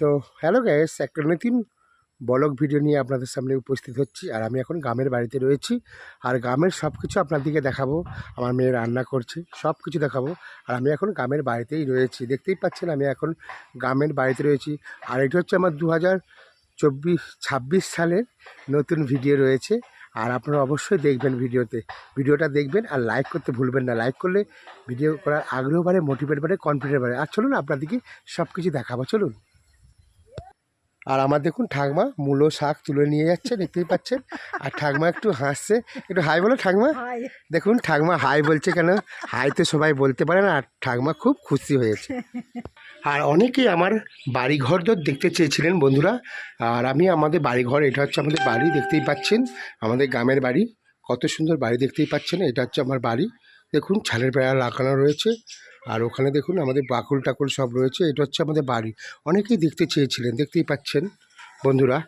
তো hello gas একটা নতুন বলক ভিডিও নিয়ে আপনাদের সামনে উপস্থিত হচ্ছি। আর আমি এখন গ্রামের বাড়িতে রয়েছি। আর গ্রামের সব কিছু আপনাদেরকে দেখাবো। আমার মেয়ে রান্না করছে সব কিছু দেখাবো। আর আমি এখন গ্রামের বাড়িতেই রয়েছি। দেখতেই পাচ্ছেন, আমি এখন গ্রামের বাড়িতে রয়েছি। আর এটা হচ্ছে আমার দু হাজার চব্বিশ ছাব্বিশ সালের নতুন ভিডিও রয়েছে। আর আপনারা অবশ্যই দেখবেন ভিডিওতে। ভিডিওটা দেখবেন আর লাইক করতে ভুলবেন না। লাইক করলে ভিডিও করার আগ্রহ বাড়ে, মোটিভেট বাড়ে কনফিডেন্ট বাড়ে। আর চলুন আপনাদেরকে সব কিছু দেখাবো। চলুন। আর আমার দেখুন ঠাকমা মূলো শাক তুলে নিয়ে যাচ্ছে দেখতেই পাচ্ছেন। আর ঠাকমা একটু হাসছে। একটু হাই বলো ঠাকমা। দেখুন ঠাকমা হাই বলছে কেন? হাই তো সবাই বলতে পারে না আর ঠাকমা খুব খুশি হয়েছে। আর অনেকেই আমার বাড়িঘর দর দেখতে চেয়েছিলেন বন্ধুরা। আর আমি আমাদের বাড়িঘর এটা হচ্ছে আমাদের বাড়ি দেখতেই পাচ্ছেন। আমাদের গ্রামের বাড়ি। কত সুন্দর বাড়ি দেখতেই পাচ্ছেন এটা হচ্ছে আমার বাড়ি। দেখুন ছালের বেড়া লাগানো রয়েছে। আর ওখানে দেখুন আমাদের বাকুল টাকুল সব রয়েছে এটা হচ্ছে আমাদের বাড়ি। অনেকেই দেখতে চেয়েছিলেন দেখতেই পাচ্ছেন বন্ধুরা।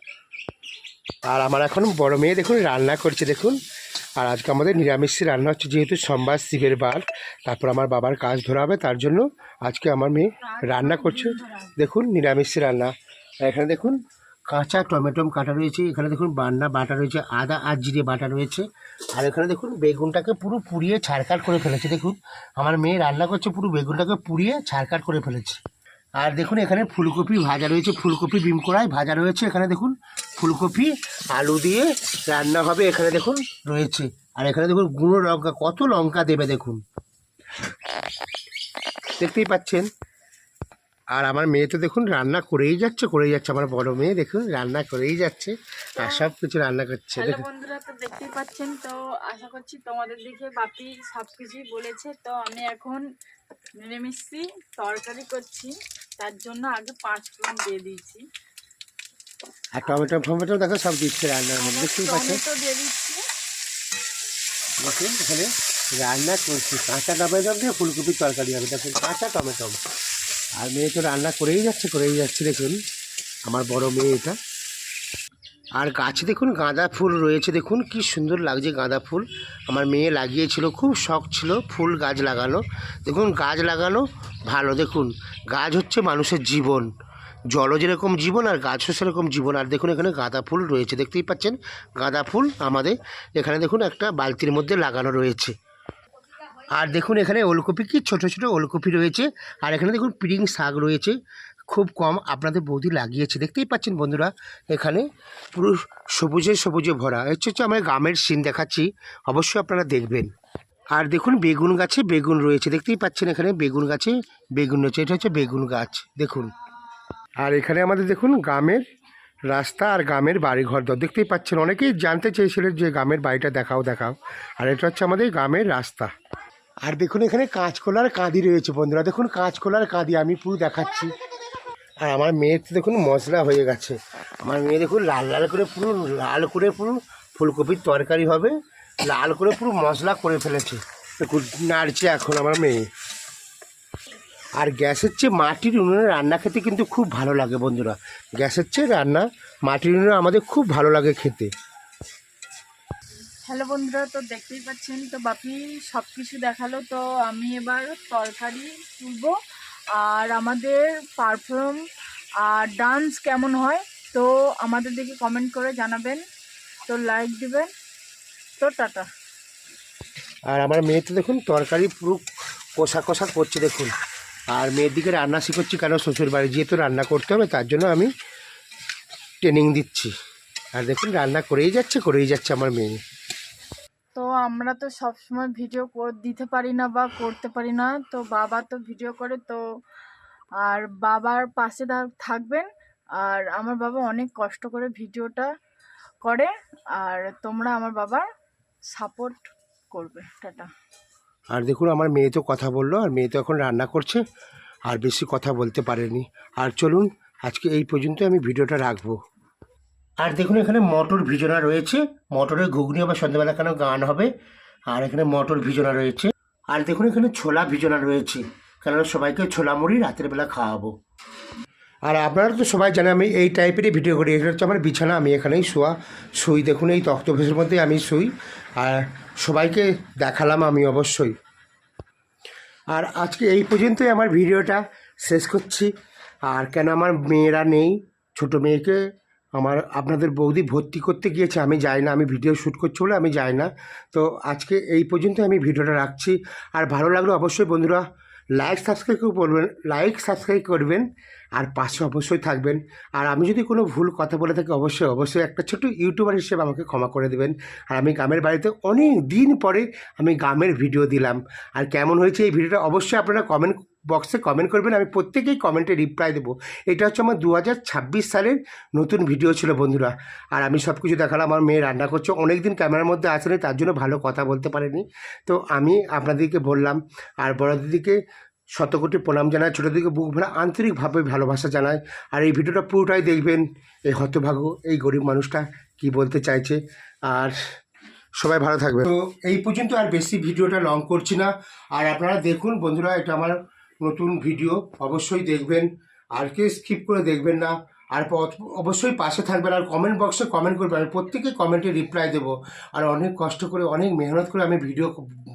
আর আমার এখন বড় মেয়ে দেখুন রান্না করছে দেখুন। আর আজকে আমাদের নিরামিষই রান্না হচ্ছে যেহেতু সোমবার শিবের বার তারপর আমার বাবার কাজ ধরা হবে তার জন্য আজকে আমার মেয়ে রান্না করছে। দেখুন নিরামিষই রান্না। এখানে দেখুন কাঁচা টমেটো কাটা রয়েছে, এখানে দেখুন বান্না বাটা রয়েছে, আদা আর জিরে বাটা রয়েছে, আর এখানে দেখুন বেগুনটাকে পুরো পুড়িয়ে ছাড়কাট করে ফেলেছে, দেখুন, আমার মেয়ে রান্না করছে পুরো বেগুনটাকে পুড়িয়ে ছাড়কাট করে ফেলেছে। আর দেখুন এখানে ফুলকপি ভাজা রয়েছে, ফুলকপি বিম কড়াই ভাজা রয়েছে, এখানে দেখুন ফুলকপি, আলু দিয়ে রান্না হবে, এখানে দেখুন রয়েছে, আর এখানে দেখুন গুঁড়ো লঙ্কা, কত লঙ্কা দেবে দেখুন। দেখতেই পাচ্ছেন? আর আমার মেয়ে তো দেখুন রান্না করেই যাচ্ছে করেই যাচ্ছে। আমার বড় মেয়ে দেখুন রান্না করেই যাচ্ছে আর সব কিছু রান্না করছে দেখুন। বন্ধুরা তো দেখতেই পাচ্ছেন তো আশা করছি তোমাদের দিকে বাপি সব কিছুই বলেছে। তো আমি এখন মিলেমিশি তরকারি করছি তার জন্য আগে পাঁচ ফোড়ন দিয়ে দিয়েছি। আর টমেটো ফমেটো দেখো সব দিচ্ছে রান্নার মধ্যে দেখতেই পাচ্ছেন? দিয়ে দিচ্ছি। দেখুন এখানে রান্না করছি কাঁচা টমেটো দিয়ে ফুলকপির তরকারি হবে দেখুন কাঁচা টমেটো। আর মেয়ে তো রান্না করেই যাচ্ছে করেই যাচ্ছে দেখুন। আমার বড় মেয়ে এটা। আর গাছে দেখুন গাঁদা ফুল রয়েছে, দেখুন কি সুন্দর লাগছে গাঁদা ফুল। আমার মেয়ে লাগিয়েছিল, খুব শখ ছিল ফুল গাছ লাগানো। দেখুন গাছ লাগানো ভালো, দেখুন। গাছ হচ্ছে মানুষের জীবন। জলও যেরকম জীবন আর গাছও সেরকম জীবন। আর দেখুন এখানে গাঁদা ফুল রয়েছে, দেখতেই পাচ্ছেন? গাঁদা ফুল আমাদের এখানে দেখুন একটা বালতির মধ্যে লাগানো রয়েছে। আর দেখুন এখানে ওলকপি, কি ছোট ছোট ওলকপি রয়েছে। আর এখানে দেখুন পিরিং শাক রয়েছে, খুব কম আপনাদের বৌদি লাগিয়েছে। দেখতেই পাচ্ছেন বন্ধুরা, এখানে পুরো সবুজে সবুজে ভরা। হচ্ছে হচ্ছে আমার গ্রামের সিন দেখাচ্ছি, অবশ্যই আপনারা দেখবেন। আর দেখুন বেগুন গাছে বেগুন রয়েছে, দেখতেই পাচ্ছেন এখানে বেগুন গাছে বেগুন রয়েছে। এটা হচ্ছে বেগুন গাছ, দেখুন। আর এখানে আমাদের দেখুন গ্রামের রাস্তা আর গ্রামের বাড়ি ঘর দর। দেখতেই পাচ্ছেন, অনেকেই জানতে চেয়েছিলেন যে গ্রামের বাড়িটা দেখাও দেখাও। আর এটা হচ্ছে আমাদের গ্রামের রাস্তা। আর দেখুন, এখানে কাঁচকলার কাঁদি রয়েছে বন্ধুরা। দেখুন, কাঁচকলার কাঁদি, আমি পুরো দেখাচ্ছি। আর আমার মেয়ের তো দেখুন, মশলা হয়ে গেছে। আমার মেয়ে দেখুন, লাল লাল করে পুরো, লাল করে পুরো ফুলকপির তরকারি হবে। লাল করে পুরো মশলা করে ফেলেছে। দেখুন, নাড়ছে এখন আমার মেয়ে। আর গ্যাসের চেয়ে মাটির উনুনে রান্না খেতে কিন্তু খুব ভালো লাগে বন্ধুরা। গ্যাসের চেয়ে রান্না, মাটির উনুনে আমাদের খুব ভালো লাগে খেতে। হ্যালো বন্ধুরা, তো দেখতেই পাচ্ছেন, তো বাপি সব কিছু দেখাল, তো আমি এবার তরকারি তুলবো। আর আমাদের পারফর্ম আর ডান্স কেমন হয়, তো আমাদের দিকে কমেন্ট করে জানাবেন। তো লাইক দিবেন। তো টাটা। আর আমার মেয়ে তো দেখুন, তরকারি পুরো কষা কষা করছে দেখুন। আর মেয়ের দিকে রান্না শিখোচ্ছি কেন, শ্বশুর বাড়ি যেহেতু রান্না করতে হবে, তার জন্য আমি ট্রেনিং দিচ্ছি। আর দেখুন, রান্না করেই যাচ্ছে করেই যাচ্ছে আমার মেয়ে। আমরা তো সব সময় ভিডিও দিতে পারি না বা করতে পারি না। তো বাবা তো ভিডিও করে, তো আর বাবার পাশে থাকবেন। আর আমার বাবা অনেক কষ্ট করে ভিডিওটা করে। আর তোমরা আমার বাবার সাপোর্ট করবে। টাটা। আর দেখুন, আমার মেয়ে তো কথা বলল, আর মেয়ে তো এখন রান্না করছে, আর বেশি কথা বলতে পারেনি। আর চলুন, আজকে এই পর্যন্ত আমি ভিডিওটা রাখব। আর দেখুন এখানে মটর ভিজনা রয়েছে। মটরের ঘুগনি আবার সন্ধ্যাবেলা কেন গান হবে। আর এখানে মটর ভিজনা রয়েছে। আর দেখুন এখানে ছোলা ভিজনা রয়েছে। কেননা সবাইকে ছোলা মুড়ি রাতের বেলা খাওয়াবো। আর আপনারা তো সবাই জানে আমি এই টাইপেরই ভিডিও করি। এটা হচ্ছে আমার বিছানা, আমি এখানেই শোয়া, শুই। দেখুন এই তক্তভেসের মধ্যে আমি শুই। আর সবাইকে দেখালাম আমি অবশ্যই। আর আজকে এই পর্যন্তই আমার ভিডিওটা শেষ করছি। আর কেন আমার মেয়েরা নেই, ছোট মেয়েকে আমার, আপনাদের বৌদি ভর্তি করতে গিয়েছে, আমি যাই না, আমি ভিডিও শ্যুট করছি বলে আমি যাই না। তো আজকে এই পর্যন্ত আমি ভিডিওটা রাখছি। আর ভালো লাগলে অবশ্যই বন্ধুরা লাইক সাবস্ক্রাইব করবেন লাইক সাবস্ক্রাইব করবেন। আর পাশে অবশ্যই থাকবেন। আর আমি যদি কোনো ভুল কথা বলে থাকি, অবশ্যই অবশ্যই একটা ছোট ইউটিউবার হিসেবে আমাকে ক্ষমা করে দেবেন। আর আমি গ্রামের বাড়িতে অনেক দিন পরে আমি গ্রামের ভিডিও দিলাম। আর কেমন হয়েছে এই ভিডিওটা অবশ্যই আপনারা কমেন্ট বক্সে কমেন্ট করবেন। আমি প্রত্যেকেই কমেন্টে রিপ্লাই দেবো। এটা হচ্ছে আমার দু হাজার ছাব্বিশ সালের নতুন ভিডিও ছিল বন্ধুরা। আর আমি সব কিছু দেখালাম। আমার মেয়ে রান্না করছে। অনেক দিন ক্যামেরার মধ্যে আসেনি, তার জন্য ভালো কথা বলতে পারেনি। তো আমি আপনাদেরকে বললাম। আর বড় দিদিকে শতকোটি প্রণাম জানায়। ছোটো থেকে বুক ভরা আন্তরিকভাবে ভালোবাসা জানায়। আর এই ভিডিওটা পুরোটাই দেখবেন। এই হতভাগ্য এই গরিব মানুষটা কি বলতে চাইছে। আর সবাই ভালো থাকবে তো এই পর্যন্ত আর বেশি ভিডিওটা লং করছি না। আর আপনারা দেখুন বন্ধুরা, এটা আমার নতুন ভিডিও। অবশ্যই দেখবেন। আর কে স্কিপ করে দেখবেন না। আর অবশ্যই পাশে থাকবেন আর কমেন্ট বক্সে কমেন্ট করবেন। আমি প্রত্যেকে কমেন্টে রিপ্লাই দেবো। আর অনেক কষ্ট করে, অনেক মেহনত করে আমি ভিডিও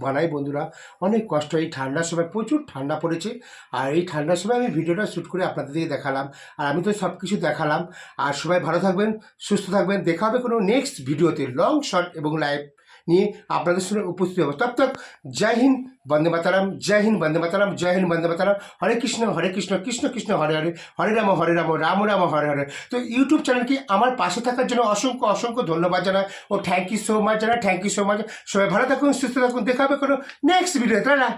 বানাই বন্ধুরা। অনেক কষ্ট, এই ঠান্ডার সময় প্রচুর ঠান্ডা পড়েছে। আর এই ঠান্ডার সময় আমি ভিডিওটা শ্যুট করে আপনাদেরকে দেখালাম। আর আমি তো সব কিছু দেখালাম। আর সবাই ভালো থাকবেন, সুস্থ থাকবেন। দেখা হবে কোনো নেক্সট ভিডিওতে লং শর্ট এবং লাইভ নিয়ে আপনাদের সঙ্গে উপস্থিত হব। তব তক, জয় হিন্দ, বন্দে মাতারাম, জয় হিন্দ, বন্দে মাতারাম, জয় হিন্দ, বন্দে মাতারাম, হরে কৃষ্ণ হরে কৃষ্ণ কৃষ্ণ কৃষ্ণ, হরে হরে হরে রাম হরে রাম রাম রাম, হরে হরে। তো ইউটিউব চ্যানেলকে আমার পাশে থাকার জন্য অসংখ্য অসংখ্য ধন্যবাদ জানাই ও থ্যাংক ইউ সো মাচ জানাই থ্যাংক ইউ সো মাচ সবাই ভালো থাকুন, সুস্থ থাকুন দেখাবে কোনো নেক্সট ভিডিও তাই না